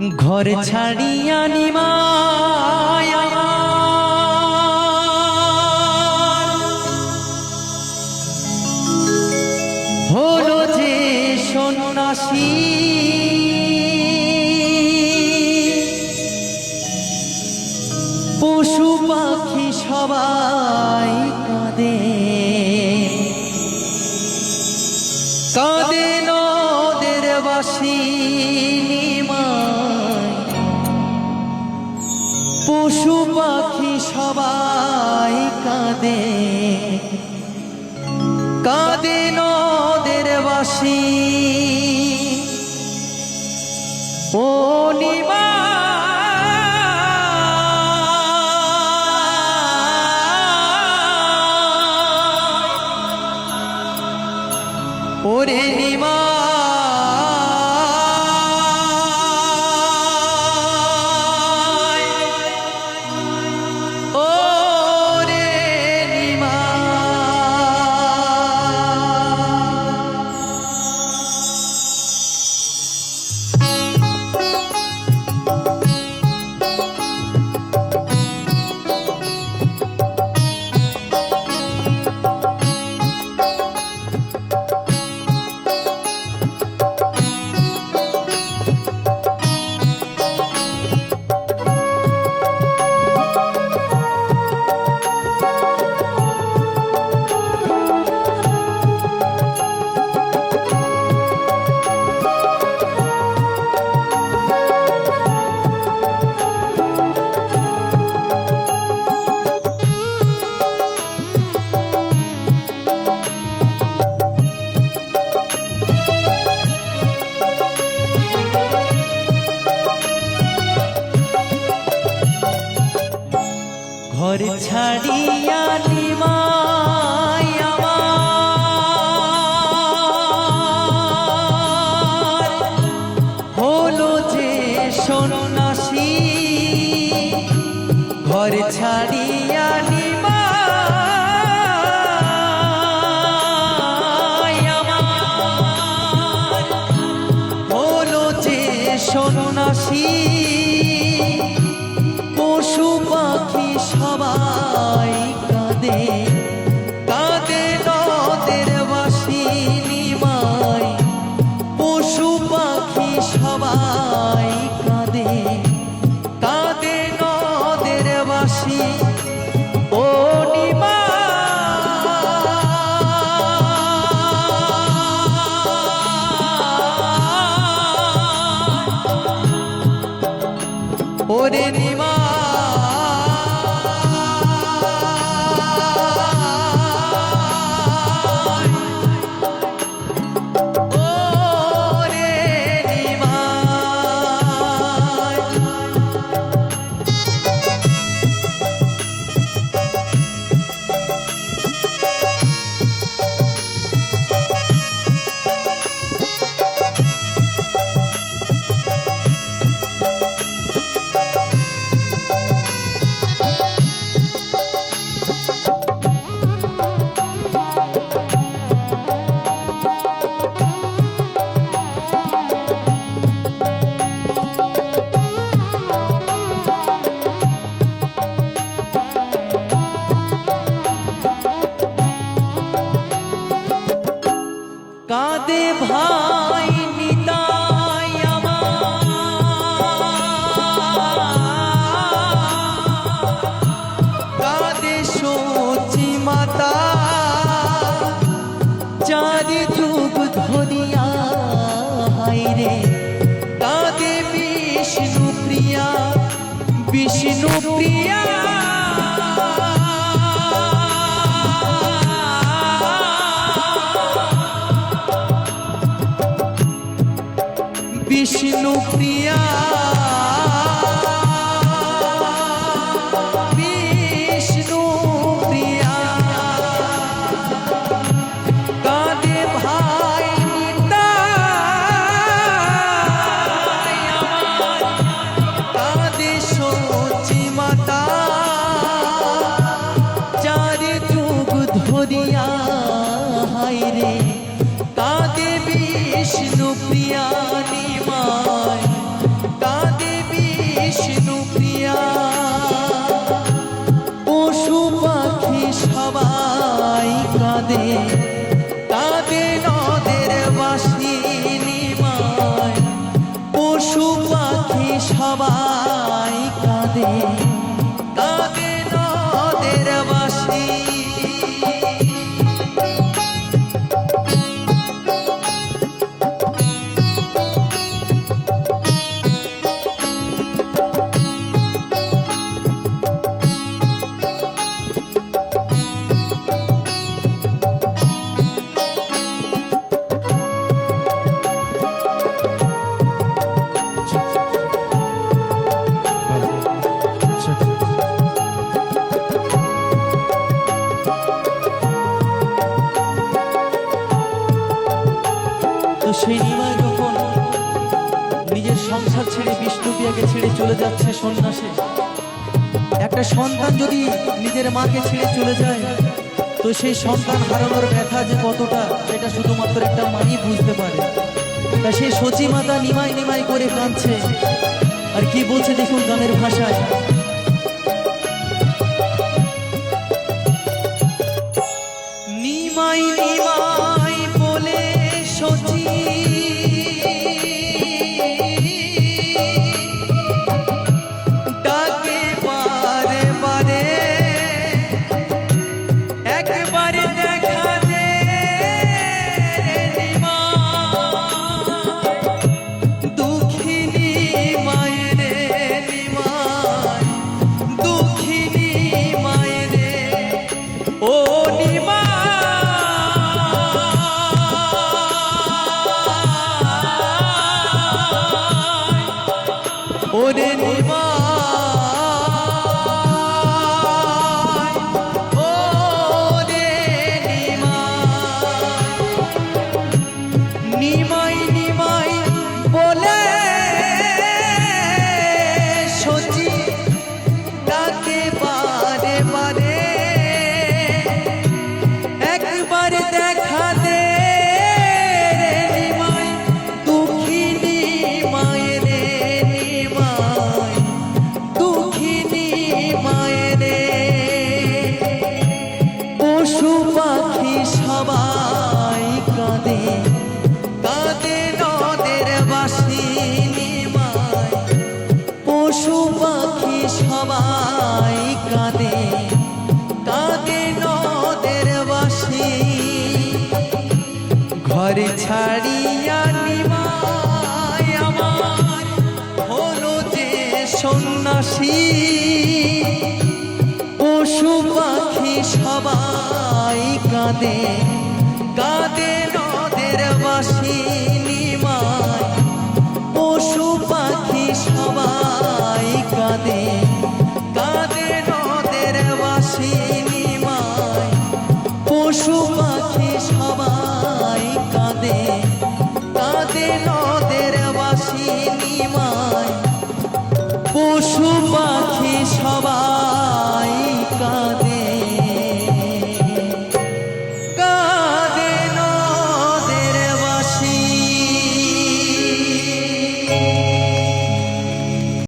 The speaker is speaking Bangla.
ঘর ছাড়িয়া নিমায়। হলো যে সন্ন্যাসী। পশু পাখি সবাই পশু পাখি সবাই কাঁদে। কাঁদে নদের বাসি। সন্ন্যাসী পশু পাখি সবাই কাঁদে কাঁদে নদের বাসিনী মাই পশু পাখি সবাই ওরে নিমা মাতা চারি যুগ ধরিয়া হাইরে কাঁদে বিষ্ণু প্রিয়া বিষ্ণু প্রিয়া। বিষ্ণু প্রিয়া। প্রিয়ানি মায়, কাঁদে বিষ্ণু প্রিয়া। পশু পাখি সবাই কাঁদে কাঁদে নদের বাসিনী মায়। পশু পাখি সবাই কাঁদে। বিষ্ণুপ্রিয়াকে ছেড়ে চলে যাচ্ছে সন্ন্যাসে। একটা সন্তান যদি নিজের মাকে ছেড়ে চলে যায়, তো সেই সন্তান হারানোর ব্যথা যে কতটা, সেটা শুধুমাত্র একটা মাই বুঝতে পারে। তা সেই সচি মাতা নিমাই নিমাই করে কাঁদছে। আর কি বলছে দেখুন গানের ভাষায়? সন্ন্যাসী পশু পাখি সবাই কাঁদে কাঁদে নদের বাসি।